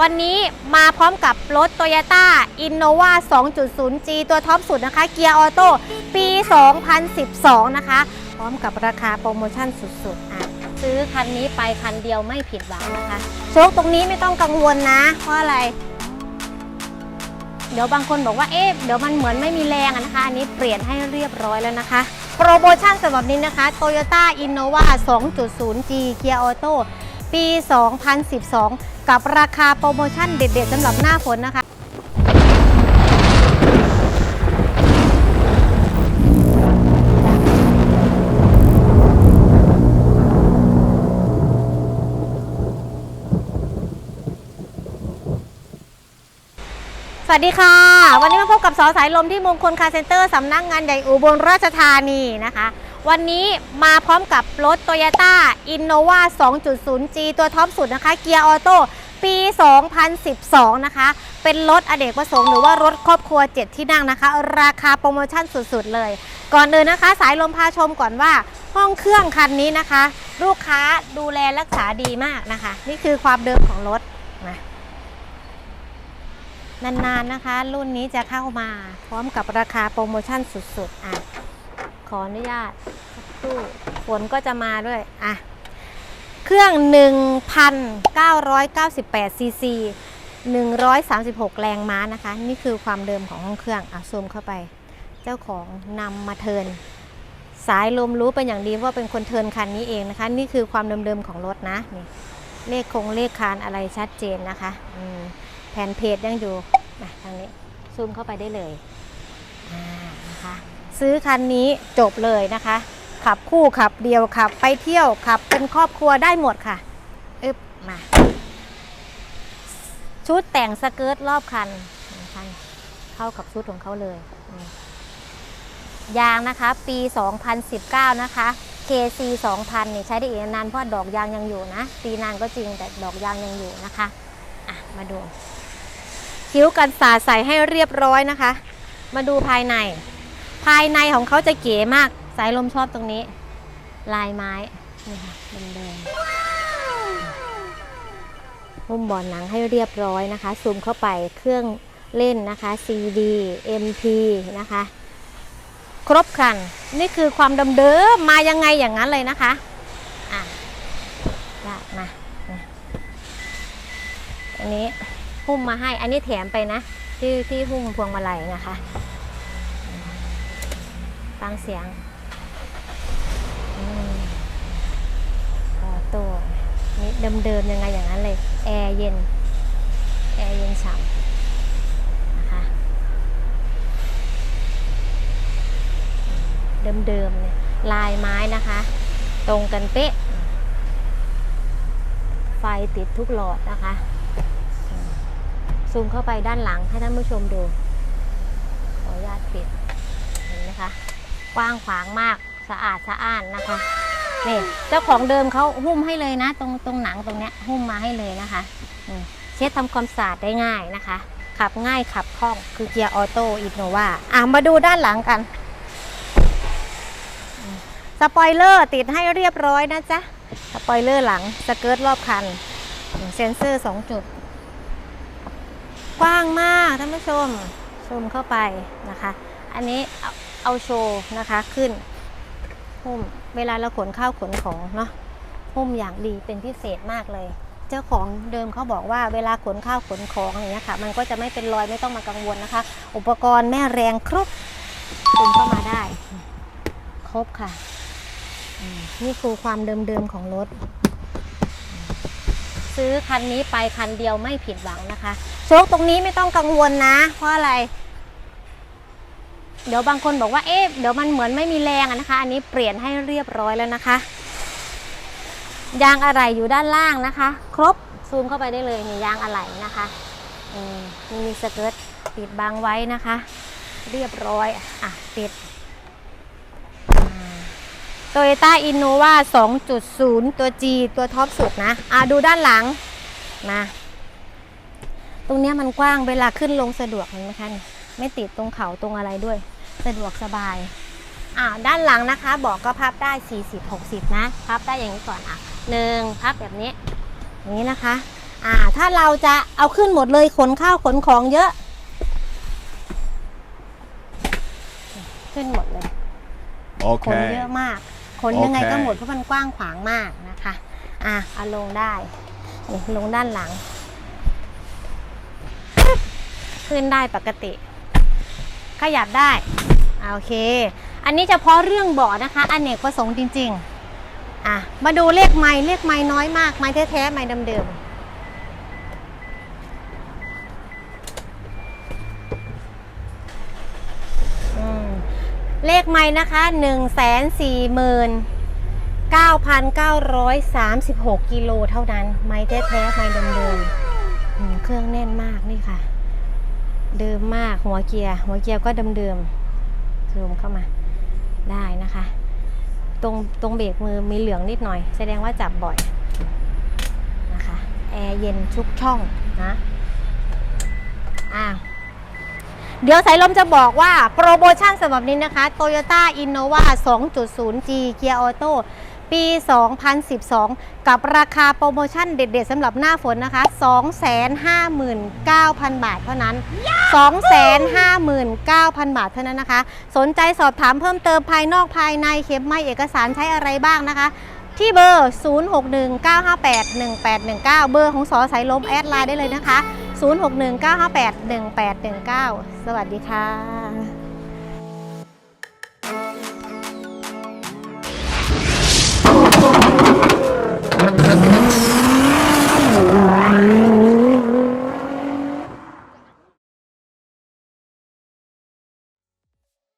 วันนี้มาพร้อมกับรถ Toyota Innova 2.0G ตัวท็อปสุดนะคะ เกียร์ออโต้ปี 2012 นะคะ พร้อมกับราคาโปรโมชั่นสุดๆอะซื้อคันนี้ไปคันเดียวไม่ผิดหวังนะคะ โชคตรงนี้ไม่ต้องกังวลนะ เพราะอะไร เดี๋ยวบางคนบอกว่าเอ๊ะเดี๋ยวมันเหมือนไม่มีแรงนะคะ อันนี้เปลี่ยนให้เรียบร้อยแล้วนะคะ โปรโมชั่นสำหรับนี้นะคะ Toyota Innova 2.0G เกียร์ออโต้ ปี 2012 กับราคาโปรโมชั่นเด็ดๆสำหรับหน้าฝนนะคะ สวัสดีค่ะ วันนี้มาพบกับสอสายลมที่มงคลคาร์เซ็นเตอร์สำนักงานใหญ่อุบลราชธานีนะคะ วันนี้มาพร้อมกับรถ Toyota Innova 2.0G ตัวท็อปสุดนะคะ เกียร์ออโต้ปี 2012 นะคะ เป็นรถอเนกประสงค์หรือว่ารถครอบครัว 7 ที่นั่งนะคะ ราคาโปรโมชั่นสุดๆ เลย ก่อนอื่นนะคะ สายลมพาชมก่อนว่าห้องเครื่องคันนี้นะคะ ลูกค้าดูแลรักษาดีมากนะคะ นี่คือความเดิมของรถนะนานๆนะคะ รุ่นนี้จะเข้ามาพร้อมกับราคาโปรโมชั่นสุดๆ อะ ออนุญาตสักครู่ฝนก็จะมาด้วย อะ เครื่อง 1,998ซีซี136 แรงม้านะคะ นี่คือความเดิมของห้องเครื่องอะซูมเข้าไป เจ้าของนำมาเทิน สายลมรู้เป็นอย่างดีว่าเป็นคนเทินคันนี้เองนะคะ นี่คือความเดิมๆของรถนะนี่เลขคงเลขคานอะไรชัดเจนนะคะแผ่นเพจยังอยู่ทางนี้ซูมเข้าไปได้เลยนะคะ ซื้อคันนี้จบเลยนะคะ ขับคู่ขับเดียวขับไปเที่ยวขับเป็นครอบครัวได้หมดค่ะอึบมาชุดแต่งสเกิร์ตรอบคันคัน เข้ากับชุดของเขาเลย ยางนะคะ ปี 2019 นะคะ KC 2000นี่ใช้ได้อีกนานเพราะดอกยางยังอยู่นะ ปีนานก็จริงแต่ดอกยางยังอยู่นะคะ อะ มาดู คิ้วกันสาใส่ให้เรียบร้อยนะคะ มาดูภายใน ภายในของเขาจะเก๋มาก สายลมชอบตรงนี้ ลายไม้ นี่ค่ะเดิมๆหุ้มบอลหนังให้เรียบร้อยนะคะ ซูมเข้าไปเครื่องเล่นนะคะ CD MP นะคะ ครบครัน นี่คือความเดิมๆมายังไงอย่างนั้นเลยนะคะ อะได้มาอันนี้หุ้มมาให้ อันนี้แถมไปนะ ที่ที่หุ้มพวงมาลัยนะคะ ฟังเสียงอืมออโต้นี่เดิมๆยังไงอย่างนั้นเลย แอร์เย็น แอร์เย็นฉ่ำนะคะเดิมๆเนี่ยลายไม้นะคะ ตรงกันเป๊ะ ไฟติดทุกหลอดนะคะซูมเข้าไปด้านหลังให้ท่านผู้ชมดู ขออนุญาตปิด เห็นไหมคะ กว้างขวางมากสะอาดสะอ้านนะคะนี่เจ้าของเดิมเขาหุ้มให้เลยนะ ตรงตรงหนังตรงเนี้ยหุ้มมาให้เลยนะคะเช็ดทำความสะอาดได้ง่ายนะคะ ขับง่ายขับคล่องคือเกียร์ออโต้อินโนวาอะมาดูด้านหลังกันสปอยเลอร์ติดให้เรียบร้อยนะจ๊ะสปอยเลอร์หลังสเกิร์ตรอบคันเซ็นเซอร์2จุด กว้างมากท่านผู้ชมซูมเข้าไปนะคะ อันนี้ เอาโชว์นะคะขึ้นหุ้มเวลาเราขนข้าวขนของเนาะหุ้มอย่างดีเป็นพิเศษมากเลย เจ้าของเดิมเขาบอกว่าเวลาขนข้าวขนของอย่างเงี้ยค่ะ มันก็จะไม่เป็นรอยไม่ต้องมากังวลนะคะ อุปกรณ์แม่แรงครบซูมเข้ามาได้ ครบค่ะ นี่คือความเดิมๆของรถ ซื้อคันนี้ไปคันเดียวไม่ผิดหวังนะคะ โชคตรงนี้ไม่ต้องกังวลนะ เพราะอะไร เดี๋ยวบางคนบอกว่าเอ๊ะเดี๋ยวมันเหมือนไม่มีแรงอะนะคะ อันนี้เปลี่ยนให้เรียบร้อยแล้วนะคะ ยางอะไหล่อยู่ด้านล่างนะคะ ครบซูมเข้าไปได้เลยนี่ยางอะไหล่นะคะอืมนี่มีสเกิร์ตปิดบังไว้นะคะ เรียบร้อยอะปิดโตโยต้าอินโนวา2.0 ตัว G ตัวท็อปสุดนะอะดูด้านหลังมาตรงเนี้ยมันกว้างเวลาขึ้นลงสะดวกเห็นไหมคะนี่ ไม่ติดตรงเขาตรงอะไรด้วยสะดวกสบายอ่าด้านหลังนะคะบอกก็พับได้ 40 60 นะ พับได้อย่างนี้ก่อนอะหนึ่งพับแบบนี้อย่างนี้นะคะอ่าถ้าเราจะเอาขึ้นหมดเลยขนข้าวขนของเยอะ ขึ้นหมดเลย ขนเย Okay. อะมาก ขนยังไงโอเคก็หมดเพราะมันกว้างขวางมากนะคะ อะเอาลงได้นี่ลงด้านหลัง ขึ้นได้ปกติ ขยับได้โอเค อันนี้เฉพาะเรื่องเบาะนะคะอนเนกประสงค์จริงๆอะมาดูเลขไม้เลขไม้น้อยมากไม้แท้ๆไม้เดิมๆเลขไม่นะคะ1 4 9 9 3 6 กิโลเท่านั้น ไม้แท้ๆไม้เดิมๆเครื่องแน่นมากนี่ค่ะ เดิมมากหัวเกียร์หัวเกียร์ก็เดิมๆซูมเข้ามาได้นะคะ ตรงตรงเบรกมือมีเหลืองนิดหน่อย แสดงว่าจับบ่อยนะคะแอร์เย็นทุกช่องนะอ่าเดี๋ยวสายลมจะบอกว่าโปรโมชั่นสำหรับนี้นะคะ Toyota Innova 2.0G Gear Auto ปี 2012 กับราคาโปรโมชั่นเด็ดๆสำหรับหน้าฝนนะคะ 259,000 บาทเท่านั้น 259,000 บาทเท่านั้นนะคะ สนใจสอบถามเพิ่มเติมภายนอกภายในเข็มไม่เอกสารใช้อะไรบ้างนะคะที่เบอร์ 0619581819 เบอร์ของสอสายลมแอดไลน์ได้เลยนะคะ 0619581819 สวัสดีค่ะ